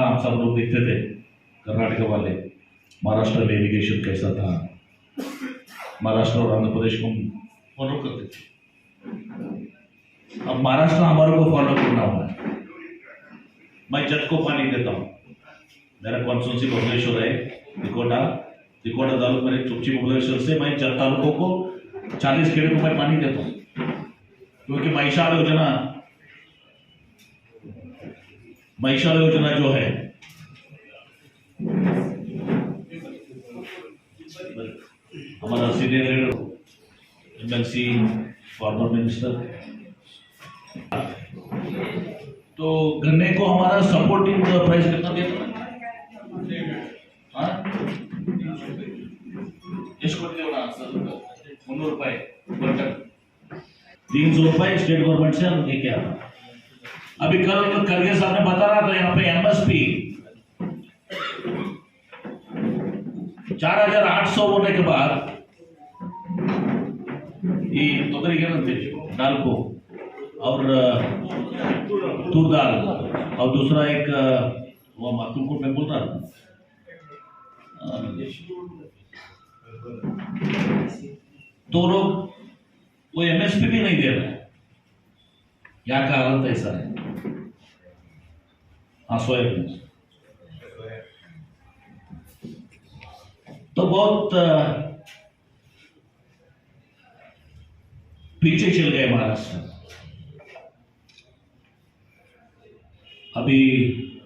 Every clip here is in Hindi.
हम सब लोग देखते थे, कर्नाटक वाले, महाराष्ट्र में इरिगेशन कैसा था? महाराष्ट्र और आंध्र प्रदेश को फॉलो करते थे। अब महाराष्ट्र हमारे को फॉलो करना होगा। मैं जट को पानी देता हूँ। मेरा कॉन्स्टिट्यूंसी भुवनेश्वर है तिकोटा तिकोटा तालुक मेरे चुपची भुवनेश्वर से मैं जट तालुकों को चालीस खेड़े को मैं पानी देता हूँ। क्योंकि महिषाल योजना महिषाल योजना जो है हमारा senior leader MLC former minister तो गन्ने को हमारा सपोर्टिंग प्राइस कितना दिया था हाँ? ಎಷ್ಟು ಕೊಡ್ತೀವಣ್ಣ ಸರ್ ಮುನ್ನೂರು ರೂಪಾಯಿ क्विंटल तीन सौ रुपए स्टेट गवर्नमेंट से हम लेके आ रहे हैं। अभी कल करके साहब ने बता रहा था यहाँ पे एमएसपी चार हज़ार आठ सौ होने के बाद ये तोतरी दाल को और तूर दाल और दूसरा एक वो तुमको मैं बोल रहा तो लोग वो एमएसपी भी नहीं दे रहे। हैं यहाँ का हालत ऐसा है हाँ सोयाबीन तो बहुत पीछे चल गए महाराष्ट्र अभी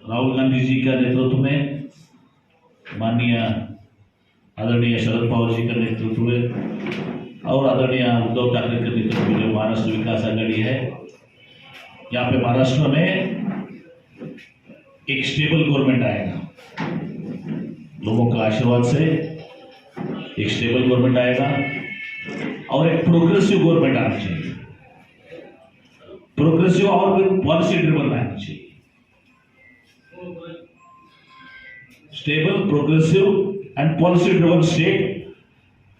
राहुल गांधी जी का नेतृत्व में माननीय आदरणीय शरद पवार जी का नेतृत्व में और आदरणीय उद्धव ठाकरे के नेतृत्व में जो महाराष्ट्र विकास आघाड़ी है यहाँ पे महाराष्ट्र में एक स्टेबल गवर्नमेंट आएगा। लोगों का आशीर्वाद से एक स्टेबल गवर्नमेंट आएगा और एक प्रोग्रेसिव गवर्नमेंट आना चाहिए। प्रोग्रेसिव और पॉलिसी ड्रिवन आना चाहिए। Stable progressive and policy driven state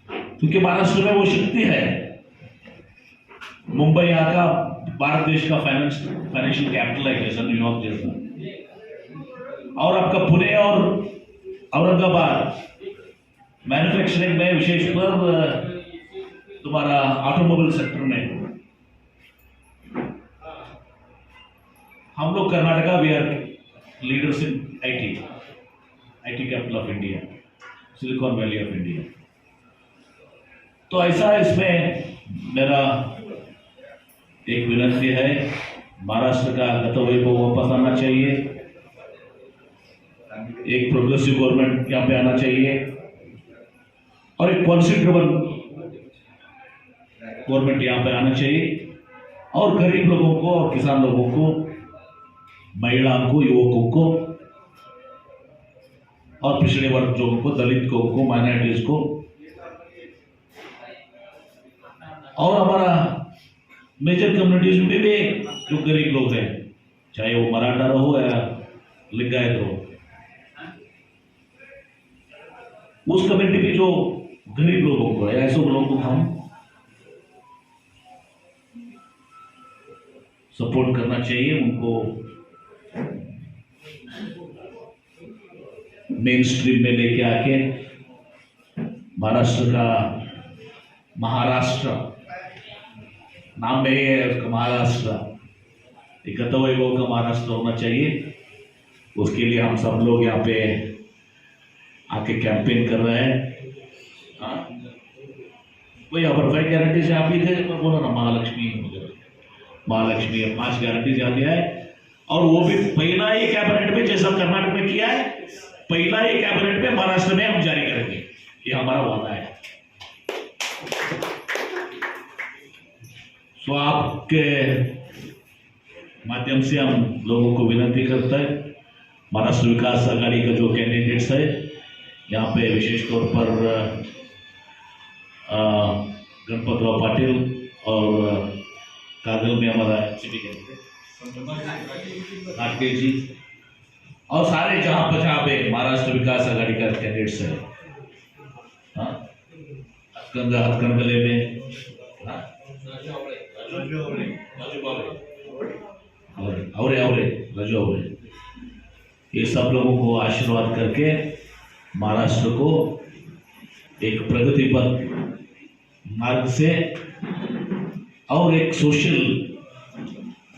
क्योंकि महाराष्ट्र में वो शक्ति है। मुंबई यहाँ का भारत देश का फाइनेंस फाइनेंशियल कैपिटल है जैसा न्यूयॉर्क जैसा और आपका पुणे और औरंगाबाद। मैन्युफैक्चरिंग में विशेषकर अ, तुम्हारा ऑटोमोबाइल सेक्टर में। हम लोग Karnataka we are leaders in IT IT capital of India Silicon Valley of India तो ऐसा इसमें मेरा एक विनती है, महाराष्ट्र का गत वैभव वापस आना चाहिए। एक प्रोग्रेसिव गवर्नमेंट यहाँ पे आना चाहिए। और एक पॉलिसी ड्रिवन गवर्नमेंट यहाँ पे आना चाहिए। और गरीब लोगों को और किसान लोगों को, महिलाओं को, युवकों को, और पिछड़े वर्ग को दलित को माइनॉरिटीज को, और हमारा मेजर कम्युनिटीज में भी जो गरीब लोग हैं, चाहे वो मराठा रहो या लिंगायत रहो। उस कम्युनिटी के जो गरीब लोगों को है ऐसे लोगों को हम सपोर्ट करना चाहिए, उनको मेन स्ट्रीम में लेके आके महाराष्ट्र का, महाराष्ट्र नाम है महाराष्ट्र। एक गतवैभव का महाराष्ट्र होना चाहिए। उसके लिए हम सब लोग यहाँ पे आके कैंपेन कर रहे हैं। हाँ? वही अपर फाइव गारंटी से आप ही थे मैं बोला ना महालक्ष्मी महालक्ष्मी पाँच गारंटी जा दिया है। और वो भी पहला ही कैबिनेट में जैसा कर्नाटक में किया है, पहला ही कैबिनेट में महाराष्ट्र में हम जारी करेंगे। ये हमारा वादा है। आपके माध्यम से हम लोगों को विनती करते हैं, महाराष्ट्र विकास आघाड़ी का जो कैंडिडेट्स है, यहाँ पे विशेष तौर पर गणपत राव पाटिल और कागल में हमारा सिटी कैंडिडेट नाटके जी, और सारे जहाँ पर जहाँ पे महाराष्ट्र विकास आघाड़ी का कैंडिडेट्स है हाँ हथकंगा हथकंगले में हाँ? राजू बाबरे. ಅವರೇ ಅವರೇ ಅವರೇ ರಜು ಅವರೇ ये सब लोगों को आशीर्वाद करके महाराष्ट्र को एक प्रगति पर मार्ग से और एक सोशल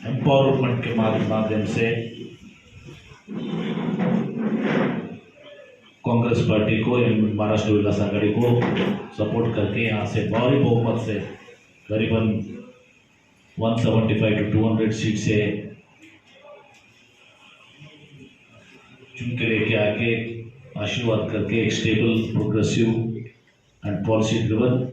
एम्पावरमेंट के माध्यम माध्यम से कांग्रेस पार्टी को एवं महाराष्ट्र विकास आघाड़ी को सपोर्ट करके यहाँ से भारी बहुमत से करीबन 175 टू 200 सीट से चुन के लेके आके आशीर्वाद करके एक stable progressive and policy driven